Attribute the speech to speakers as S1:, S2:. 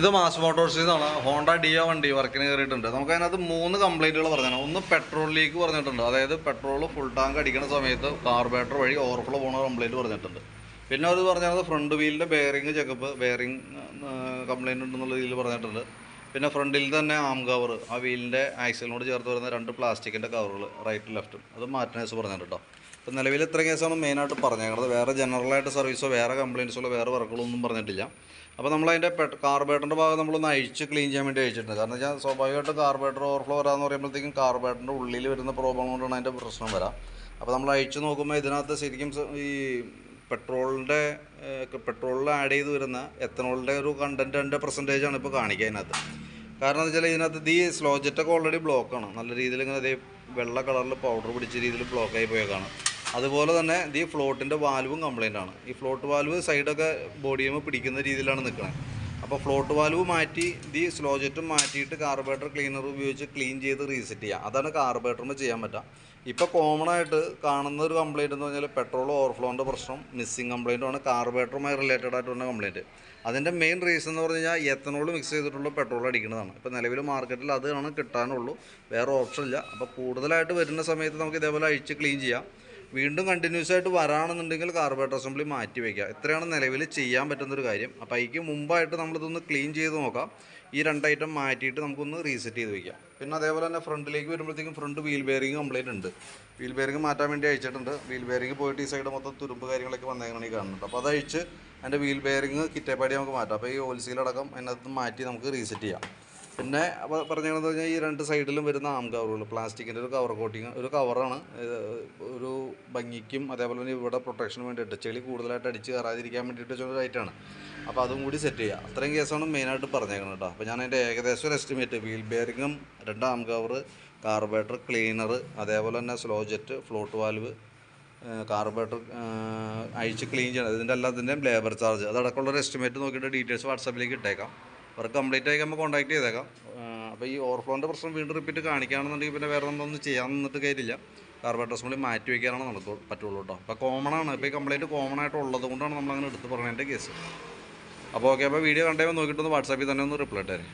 S1: ഇത് മാസ് മോട്ടോഴ്സിൽ നിന്നാണ് Honda deo വണ്ടി വർക്കിന് കയറിയിട്ടുണ്ട് നമുക്ക് അതിനകത്ത് മൂന്ന് കംപ്ലൈന്റുകൾ പറഞ്ഞാൽ ഒന്ന് പെട്രോൾ ലീക്ക് പറഞ്ഞിട്ടുണ്ട്. അതായത് പെട്രോൾ ഫുൾ ടാങ്ക് അടിക്കുന്ന സമയത്ത് കാർബേറ്റർ വഴി ഓവർഫ്ലോ പോകുന്ന കംപ്ലൈന്റ് പറഞ്ഞിട്ടുണ്ട്. പിന്നെ അവർ പറഞ്ഞത് ഫ്രണ്ട് വീലിന്റെ ബെയറിങ് ചെക്കപ്പ് ബെയറിങ് കംപ്ലൈന്റ് ഉണ്ടെന്നുള്ള രീതിയിൽ പറഞ്ഞിട്ടുണ്ട്. പിന്നെ ഫ്രണ്ടിൽ തന്നെ ആം കവർ ആ വീലിന്റെ ആക്സിലിനോട് ചേർത്ത് വരുന്ന രണ്ട് പ്ലാസ്റ്റിക്കിന്റെ കവറുകൾ റൈറ്റും ലെഫ്റ്റും അത് മാറ്റിനേഴ്സ് പറഞ്ഞിട്ടുണ്ട് കേട്ടോ ഇപ്പം നിലവിൽ ഇത്ര കേസാണ് മെയിനായിട്ട് പറഞ്ഞേക്കുന്നത് വേറെ ജനറലായിട്ട് സർവീസോ വേറെ കംപ്ലയിൻസോ വേറെ വർക്കുകളൊന്നും പറഞ്ഞിട്ടില്ല. അപ്പോൾ നമ്മളതിന്റെ പെട്ട കാർബേറ്ററിന്റെ ഭാഗം നമ്മളൊന്ന് അഴിച്ച് ക്ലീൻ ചെയ്യാൻ വേണ്ടി അഴിച്ചിട്ടുണ്ട് കാരണം വെച്ചാൽ സ്വാഭാവികമായിട്ട് കാർബേറ്റർ ഓവർഫ്ലോ വരാമെന്ന് പറയുമ്പോഴത്തേക്കും കാർബേറ്ററിന്റെ ഉള്ളിൽ വരുന്ന പ്രോബ്ലം കൊണ്ടാണ് അതിന്റെ പ്രശ്നം വരാം. അപ്പോൾ നമ്മൾ അഴിച്ച് നോക്കുമ്പോൾ ഇതിനകത്ത് ശരിക്കും ഈ പെട്രോളിന്റെ പെട്രോളിൽ ആഡ് ചെയ്ത് വരുന്ന എത്തനോളിന്റെ ഒരു കണ്ടന്റ് രണ്ട് പെർസെന്റേജാണ് ഇപ്പോൾ കാണിക്കുക അതിനകത്ത് കാരണം എന്ന് വെച്ചാൽ ഇതിനകത്ത് ഈ സ്ലോ ജെറ്റൊക്കെ ഓൾറെഡി ബ്ലോക്കാണ് നല്ല രീതിയിൽ ഇങ്ങനെ വെള്ള കളറിൽ പൗഡർ പിടിച്ച രീതിയിൽ ബ്ലോക്കായി പോയേക്കാണ്. അതുപോലെ തന്നെ ഇത് ഈ ഫ്ലോട്ടിന്റെ വാൽവും കംപ്ലൈന്റ് ആണ്. ഈ ഫ്ലോട്ട് വാൽവ് സൈഡൊക്കെ ബോഡിയുമ്പോൾ പിടിക്കുന്ന രീതിയിലാണ് നിൽക്കുന്നത് അപ്പോൾ ഫ്ലോട്ട് വാൽവ് മാറ്റി ഈ സ്ലോ ജെറ്റും മാറ്റിയിട്ട് കാർബേറ്റർ ക്ലീനർ ഉപയോഗിച്ച് ക്ലീൻ ചെയ്ത് റീസെറ്റ് ചെയ്യുക അതാണ് കാർബേറ്ററിന് ചെയ്യാൻ പറ്റുക ഇപ്പോൾ കോമൺ ആയിട്ട് കാണുന്ന ഒരു കംപ്ലയിന്റ് എന്ന് പറഞ്ഞാൽ പെട്രോൾ ഓവർഫ്ലോന്റെ പ്രശ്നം മിസ്സിങ് കംപ്ലൈന്റുമാണ് കാർബേറ്ററുമായി റിലേറ്റഡ് ആയിട്ടുള്ള വന്ന കംപ്ലൈന്റ് അതിന്റെ മെയിൻ റീസൺ എന്ന് പറഞ്ഞു കഴിഞ്ഞാൽ എത്തനോൾ മിക്സ് ചെയ്തിട്ടുള്ള പെട്രോൾ അടിക്കുന്നതാണ്. ഇപ്പോൾ നിലവിൽ മാർക്കറ്റിൽ അതാണ് കിട്ടാനുള്ളൂ. വേറെ ഓപ്ഷൻ ഇല്ല. അപ്പോൾ കൂടുതലായിട്ട് വരുന്ന സമയത്ത് നമുക്ക് ഇതേപോലെ അഴിച്ച് ക്ലീൻ ചെയ്യാം. വീണ്ടും കണ്ടിന്യൂസ് ആയിട്ട് വരാണെന്നുണ്ടെങ്കിൽ കാർബേറ്റർ അസംബ്ലി മാറ്റി വയ്ക്കുക ഇത്രയാണ് നിലവിൽ ചെയ്യാൻ പറ്റുന്നൊരു കാര്യം. അപ്പോൾ അതിക്ക് മുമ്പായിട്ട് നമ്മളിതൊന്ന് ക്ലീൻ ചെയ്ത് നോക്കാം. ഈ രണ്ട് ഐറ്റം മാറ്റിയിട്ട് നമുക്കൊന്ന് റീസെറ്റ് ചെയ്ത് വയ്ക്കാം പിന്നെ അതേപോലെ തന്നെ ഫ്രണ്ടിലേക്ക് വരുമ്പോഴത്തേക്കും ഫ്രണ്ട് വീൽ ബെയറിംഗ് കംപ്ലൈന്റ് ഉണ്ട്. വീൽ ബെയറിംഗ് മാറ്റാൻ വേണ്ടി അയച്ചിട്ടുണ്ട് വീൽ ബെയറിംഗ് പോയിട്ട് ഈ സൈഡ് മൊത്തം തുരുമ്പ് കാര്യങ്ങളൊക്കെ വന്നേക്കണ കാണുന്നുണ്ട്. അപ്പോൾ അതഴിച്ച് അതിന്റെ വീൽ ബെയറിംഗ് കിറ്റേപ്പാടി നമുക്ക് മാറ്റാം. അപ്പോൾ ഈ ഓൽസീലടക്കം അതിനകത്ത് മാറ്റി നമുക്ക് റീസെറ്റ് ചെയ്യാം. പിന്നെ പറഞ്ഞതെന്ന് പറഞ്ഞാൽ ഈ രണ്ട് സൈഡിലും വരുന്ന ആം കവറുകൾ പ്ലാസ്റ്റിക്കിന്റെ ഒരു കവർ കോട്ടിങ് ഒരു കവറാണ് ഒരു ഭംഗിക്കും അതേപോലെ തന്നെ ഇവിടെ പ്രൊട്ടക്ഷന് വേണ്ടിയിട്ട് ചെളി കൂടുതലായിട്ട് അടിച്ച് കയറാതിരിക്കാൻ വേണ്ടിയിട്ട് വെച്ചൊരു ഐറ്റാണ് അപ്പോൾ അതും കൂടി സെറ്റ് ചെയ്യുക അത്രയും കേസാണ് മെയിനായിട്ട് പറഞ്ഞേക്കുന്നത് കേട്ടോ അപ്പോൾ ഞാൻ അതിന്റെ ഏകദേശം ഒരു എസ്റ്റിമേറ്റ് വീൽ ബെയറിങ്ങും രണ്ട് ആം കവർ കാർബേറ്റർ ക്ലീനർ അതേപോലെ തന്നെ slow jet float valve carburettor അഴിച്ച് ക്ലീൻ ചെയ്യണം. ഇതിന്റെ എല്ലാത്തിന്റെയും ലേബർ ചാർജ് അതടക്കമുള്ള ഒരു എസ്റ്റിമേറ്റ് നോക്കിയിട്ട് ഡീറ്റെയിൽസ് വാട്സാപ്പിലേക്ക് ഇട്ടേക്കാം. വർക്ക് കംപ്ലീറ്റ് ആയി നമ്മൾ കോൺടാക്ട് ചെയ്തേക്കാം. അപ്പോൾ ഈ ഓവർഫ്ലോന്റെ പ്രശ്നം വീണ്ടും റിപ്പീറ്റ് കാണിക്കുകയാണെന്നുണ്ടെങ്കിൽ പിന്നെ വേറെ നമ്മളൊന്നും ചെയ്യാൻ നിന്നിട്ട് അസംബ്ലി മാറ്റി വയ്ക്കാനാണ് നമുക്ക് പറ്റുള്ളൂ കേട്ടോ അപ്പോൾ കോമൺ ആണ്. ഇപ്പോൾ ഈ കംപ്ലയിന്റ് കോമൺ ആയിട്ട് ഉള്ളത് കൊണ്ടാണ് നമ്മളങ്ങനെ എടുത്ത് പറഞ്ഞതിന്റെ കേസ് അപ്പോൾ ഓക്കെ അപ്പോൾ വീഡിയോ കണ്ടപ്പോൾ നോക്കിയിട്ടൊന്ന് വാട്സാപ്പിൽ തന്നെ ഒന്ന് റിപ്ലൈ ഇട്ടേരെ.